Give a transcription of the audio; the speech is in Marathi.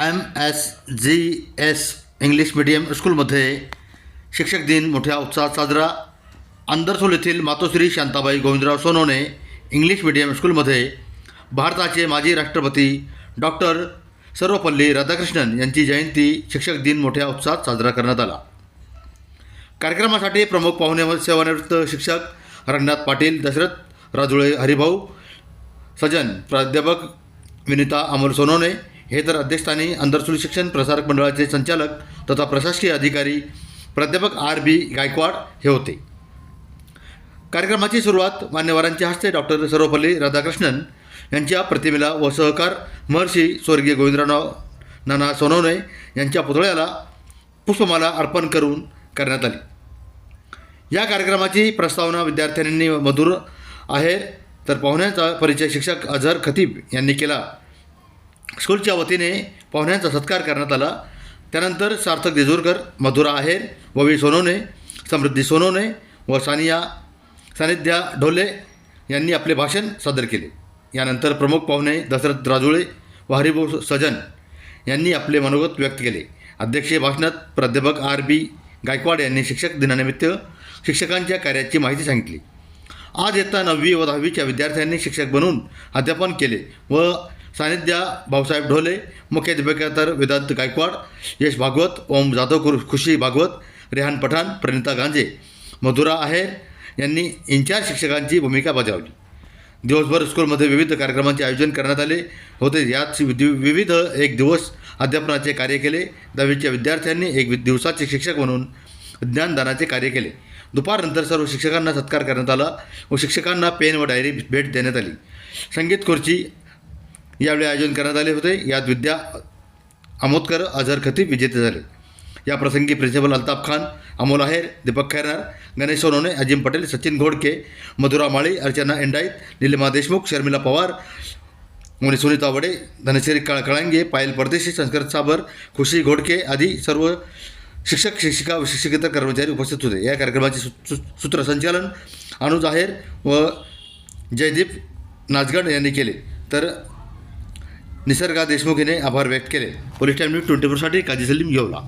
M S G S English medium स्कूलमध्ये शिक्षक दिन मोठ्या उत्साहात साजरा. अंदरसोल येथील मातोश्री शांताबाई गोविंदराव सोनवणे इंग्लिश मिडियम स्कूलमध्ये भारताचे माजी राष्ट्रपती डॉक्टर सर्वपल्ली राधाकृष्णन यांची जयंती शिक्षक दिन मोठ्या उत्साहात साजरा करण्यात आला. कार्यक्रमासाठी प्रमुख पाहुणे सेवानिवृत्त शिक्षक रंगनाथ पाटील दशरथ राजुळे हरिभाऊ सजन प्राध्यापक विनिता अमोल सोनवणे हे तर अध्यक्षस्थानी अंधरसुली शिक्षण प्रसारक मंडळाचे संचालक तथा प्रशासकीय अधिकारी प्राध्यापक आर बी गायकवाड हे होते. कार्यक्रमाची सुरुवात मान्यवरांच्या हस्ते डॉक्टर सर्वपल्ली राधाकृष्णन यांच्या प्रतिमेला व सहकार महर्षी स्वर्गीय गोविंदराव नाना सोनवणे यांच्या पुतळ्याला पुष्पमाला अर्पण करून करण्यात आली. या कार्यक्रमाची प्रस्तावना विद्यार्थ्यांनी मधुर आहे. तर पाहुण्याचा परिचय शिक्षक अझहर खतीब यांनी केला. स्कूलच्या वतीने पाहुण्यांचा सत्कार करण्यात आला. त्यानंतर सार्थक देजूरकर मधुरा आहेर ववी सोनोने समृद्धी सोनोने व सानिया सानिध्या ढोले यांनी आपले भाषण सादर केले. यानंतर प्रमुख पाहुणे दशरथ राजुळे व हरिभाऊ सजन यांनी आपले मनोगत व्यक्त केले. अध्यक्षीय भाषणात प्राध्यापक आर बी गायकवाड यांनी शिक्षक दिनानिमित्त शिक्षकांच्या कार्याची माहिती सांगितली. आज येता नववी व दहावीच्या विद्यार्थ्यांनी शिक्षक बनून अध्यापन केले व सानिध्या भाऊसाहेब ढोले मुख्याध्यापकातर वेदांत गायकवाड यश भागवत ओम जाधव खुर- खुशी भागवत रेहान पठाण प्रणिता गांजे मधुरा आहेर यांनी इन्चार्ज शिक्षकांची भूमिका बजावली. दिवसभर स्कूलमध्ये विविध कार्यक्रमांचे आयोजन करण्यात आले होते. यात विविध एक दिवस अध्यापनाचे कार्य केले. दहावीच्या विद्यार्थ्यांनी एक दिवसाचे शिक्षक म्हणून ज्ञानदानाचे कार्य केले. दुपारनंतर सर्व शिक्षकांना सत्कार करण्यात आला व शिक्षकांना पेन व डायरी भेट देण्यात आली. संगीत खुर्ची यावेळी आयोजन करण्यात आले होते. यात विद्या आमोदकर अझर खतीब विजेते झाले. या प्रसंगी प्रिन्सिपल अल्ताफ खान अमोल आहेर दीपक खैरनार गणेश सोनवणे अजिम पटेल सचिन घोडके मधुरा माळी अर्चना एंडाईत निलिमा देशमुख शर्मिला पवार मुनी सुनीता वडे धनश्री काळकळांगे पायल परदेशी संस्कृत साबर खुशी घोडके आदी सर्व शिक्षक शिक्षिका व शिक्षकेतर कर्मचारी उपस्थित होते. या कार्यक्रमाचे सु सूत्रसंचालन अनुज आहेर व जयदीप नाचगड यांनी केले. तर निसर्गा देशमुख हिने आभार व्यक्त केले पोलीस टाईम न्यूज ट्वेंटी फोरसाठी काजी सलीम येवला